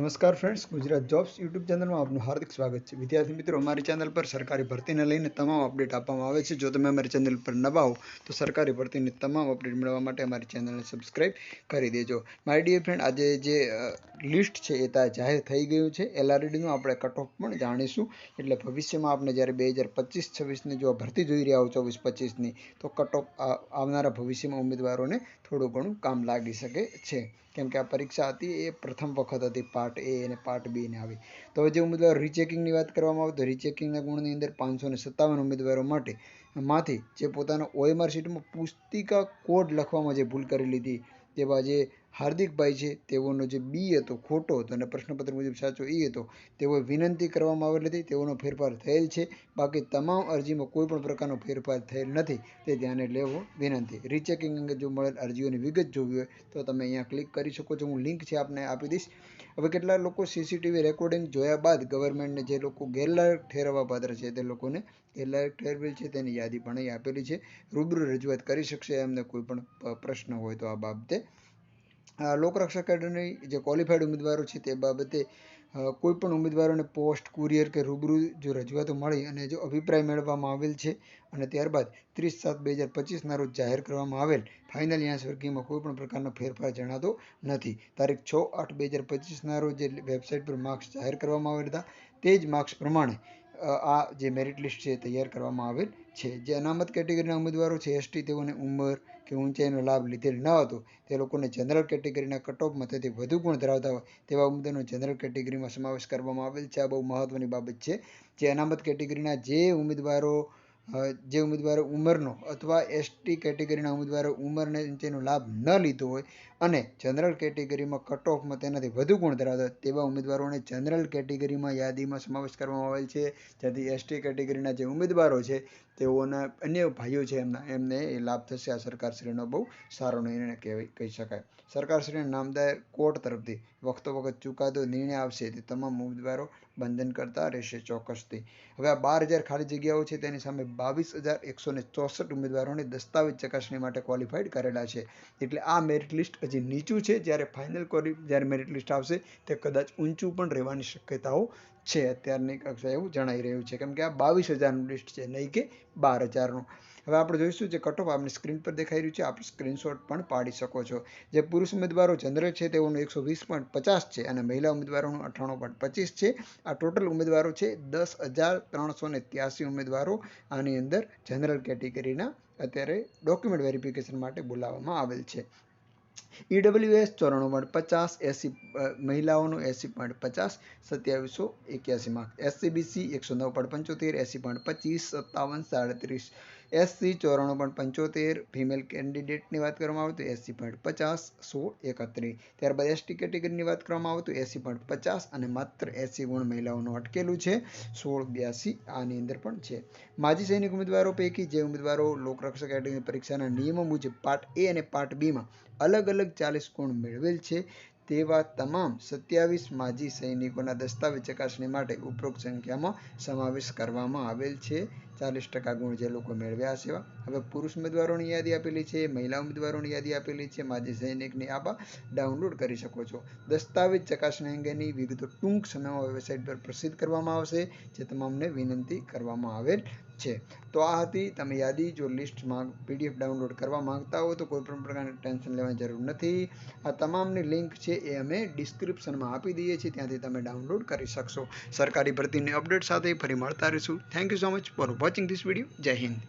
નમસ્કાર friends Gujarat jobs YouTube ચેનલમાં આપનું હાર્દિક સ્વાગત છે. વિદ્યાર્થી મિત્રો, અમારી ચેનલ પર સરકારી ભરતીને લઈને તમામ અપડેટ આપવામાં આવે છે. જો તમે અમારી ચેનલ પર નવા હો, તો સરકારી ભરતીની તમામ અપડેટ મેળવવા માટે અમારી ચેનલને સબસ્ક્રાઇબ કરી દેજો. મારી ડિયર ફ્રેન્ડ આજે જે લિસ્ટ છે એ ત્યાં જાહેર થઈ ગયું છે. એલઆરડીનું આપણે કટ ઓફ પણ જાણીશું. એટલે ભવિષ્યમાં આપણે જ્યારે બે હજાર પચીસ, છવ્વીસની જો ભરતી જોઈ રહ્યા હો ચોવીસ પચીસની, તો કટ ઓફ આવનારા ભવિષ્યમાં ઉમેદવારોને થોડું ઘણું કામ લાગી શકે છે. કેમ કે આ પરીક્ષા હતી, એ પ્રથમ વખત હતી પાર્ટ એ અને પાર્ટ બીને આવી. તો જે ઉમેદવાર રીચેકિંગની વાત કરવામાં આવે તો રીચેકિંગના ગુણની અંદર પાંચસો ને સત્તાવન ઉમેદવારો માટે માંથી જે પોતાના ઓએમઆર શીટમાં પુસ્તિકા કોડ લખવામાં જે ભૂલ કરી લીધી તેવા જે હાર્દિકભાઈ છે, તેઓનો જે બી હતો, ખોટો હતો અને પ્રશ્નપત્ર મુજબ સાચો એ હતો, તેઓએ વિનંતી કરવામાં આવેલી હતી, તેઓનો ફેરફાર થયેલ છે, બાકી તમામ અરજીમાં કોઈ પણ પ્રકારનો ફેરફાર થયેલ નથી, તે ધ્યાને લેવો વિનંતી. રીચેકિંગ અંગે જો મળેલ અરજીઓની વિગત જોવી હોય, તો તમે અહીંયા ક્લિક કરી શકો છો, હું લિંક છે આપને આપી દઈશ. હવે કેટલા લોકો સીસીટીવી રેકોર્ડિંગ જોયા બાદ ગવર્મેન્ટને જે લોકો ગેરલાયક ઠેરવવા પાત્ર છે, તે લોકોને ગેરલાયક ઠેરવેલ છે, તેની યાદી પણ અહીં આપેલી છે. રૂબરૂ રજૂઆત કરી શકશે એમને કોઈ પણ પ્રશ્ન હોય તો આ બાબતે. લોકરક્ષક કેડરની જે ક્વોલિફાઈડ ઉમેદવારો છે તે બાબતે કોઈપણ ઉમેદવારોને પોસ્ટ કુરિયર કે રૂબરૂ જો રજૂઆતો મળી અને જો અભિપ્રાય મેળવવામાં આવેલ છે અને ત્યારબાદ ત્રીસ સાત બે હજાર પચીસના રોજ જાહેર કરવામાં આવેલ ફાઇનલ યાન્સ વર્ગીમાં કોઈપણ પ્રકારનો ફેરફાર જણાતો નથી. તારીખ છ આઠ બે હજાર પચીસના રોજ જે વેબસાઇટ પર માર્ક્સ જાહેર કરવામાં આવેલ હતા, તે જ માર્ક્સ પ્રમાણે આ જે મેરિટ લિસ્ટ છે તૈયાર કરવામાં આવેલ છે. જે અનામત કેટેગરીના ઉમેદવારો છે એસટી તેઓને ઉંમર કે ઊંચાઈનો લાભ લીધેલ ન હતો, તે લોકોને જનરલ કેટેગરીના કટઓફમાં તેથી વધુ ગુણ ધરાવતા હોય, તેવા ઉમેદવારનો જનરલ કેટેગરીમાં સમાવેશ કરવામાં આવેલ છે. આ બહુ મહત્ત્વની બાબત છે, જે અનામત કેટેગરીના જે ઉમેદવારો જે ઉમેદવારો ઉંમરનો અથવા એસટી કેટેગરીના ઉમેદવારો ઉંમરને તેનો લાભ ન લીધો હોય અને જનરલ કેટેગરીમાં કટ ઓફમાં તેનાથી વધુ ગુણ ધરાવતા હોય તેવા ઉમેદવારોને જનરલ કેટેગરીમાં યાદીમાં સમાવેશ કરવામાં આવેલ છે. જેથી એસટી કેટેગરીના જે ઉમેદવારો છે, તેઓના અન્ય ભાઈઓ છે એમના, એમને એ લાભ થશે. આ સરકારશ્રીનો બહુ સારો નિર્ણય કહેવાય, કહી શકાય. સરકારશ્રીના નામદાર કોર્ટ તરફથી વખતો વખત ચુકાદો નિર્ણય આવશે. તે તમામ ઉમેદવારો બંધન કરતા રહેશે ચોક્કસથી. હવે આ બાર હજાર ખાલી જગ્યાઓ છે, તેની સામે બાવીસ હજાર એકસો ને ચોસઠ ઉમેદવારોને દસ્તાવેજ ચકાસણી માટે ક્વોલિફાઈડ કરેલા છે. એટલે આ મેરિટ લિસ્ટ હજી નીચું છે, જ્યારે ફાઇનલ ક્વોલિ જ્યારે મેરિટ લિસ્ટ આવશે, તે કદાચ ઊંચું પણ રહેવાની શક્યતાઓ છે અત્યારની કક્ષા એવું જણાઈ રહ્યું છે. કેમ કે આ બાવીસ હજારનું લિસ્ટ છે, નહીં કે બાર હજારનું. હવે આપણે જોઈશું જે કટ ઓફ આપણે સ્ક્રીન પર દેખાઈ રહ્યું છે આપણે સ્ક્રીનશોટ પણ પાડી શકો છો. જે પુરુષ ઉમેદવારો જનરલ છે, તેઓનું એકસો વીસ પોઈન્ટ પચાસ છે અને મહિલા ઉમેદવારોનું અઠ્ઠાણું પોઈન્ટ પચીસ છે. આ ટોટલ ઉમેદવારો છે દસ હજાર ત્રણસો ને ત્યાસી ઉમેદવારો. આની અંદર જનરલ કેટેગરીના અત્યારે ડોક્યુમેન્ટ વેરિફિકેશન માટે બોલાવવામાં આવેલ છે. ઈડબ્લ્યુએસ ચોરાણું પોઈન્ટ પચાસ એસી મહિલાઓનું એસી પોઈન્ટ પચાસ, સત્યાવીસો એક્યાસી માર્ક એસસીબીસી એકસો નવ પોઈન્ટ પંચોતેર એસી પોઈન્ટ પચીસ, સત્તાવન, સાડત્રીસ. એસસી ચોરાણું પોઈન્ટ પંચોતેર ફિમેલ કેન્ડિડેટની વાત કરવામાં આવે તો એસી પોઈન્ટ પચાસ, સો એકત્રીસ. ત્યારબાદ એસટી કેટેગરીની વાત કરવામાં આવે તો એસી પોઈન્ટ પચાસ અને માત્ર એસી ગુણ મહિલાઓનું અટકેલું છે, સોળ બ્યાસી આની અંદર પણ છે. માજી સૈનિક ઉમેદવારો પૈકી જે ઉમેદવારો લોકરક્ષક એકેડમી પરીક્ષાના નિયમો મુજબ પાર્ટ એ અને પાર્ટ બીમાં અલગ અલગ ચાલીસ ગુણ મેળવેલ છે, તેવા તમામ સત્યાવીસ માજી સૈનિકોના દસ્તાવેજ ચકાસણી માટે ઉપરોક્ત સંખ્યામાં સમાવેશ કરવામાં આવેલ છે. ચાલીસ ટકા ગુણ જે લોકો મેળવ્યા છે હવે પુરુષ ઉમેદવારોની યાદી આપેલી છે, મહિલા ઉમેદવારોની યાદી આપેલી છે. માજી સૈનિકની આબા ડાઉનલોડ કરી શકો છો. દસ્તાવેજ ચકાસણી અંગેની વિગતો ટૂંક સમયમાં વેબસાઇટ પર પ્રસિદ્ધ કરવામાં આવશે, જે તમામને વિનંતી કરવામાં આવેલ છે. તો આ હતી તમે યાદી. જો લિસ્ટમાં પીડીએફ ડાઉનલોડ કરવા માંગતા હો તો કોઈ પણ પ્રકારની ટેન્શન લેવાની જરૂર નથી. આ તમામની લિંક છે એ અમે ડિસ્ક્રિપ્શનમાં આપી દઈએ છીએ. ત્યાંથી તમે ડાઉનલોડ કરી શકશો. સરકારી ભરતીની અપડેટ સાથે ફરી મળતા રહીશું. Thank you so much for watching this video જય હિન્દ.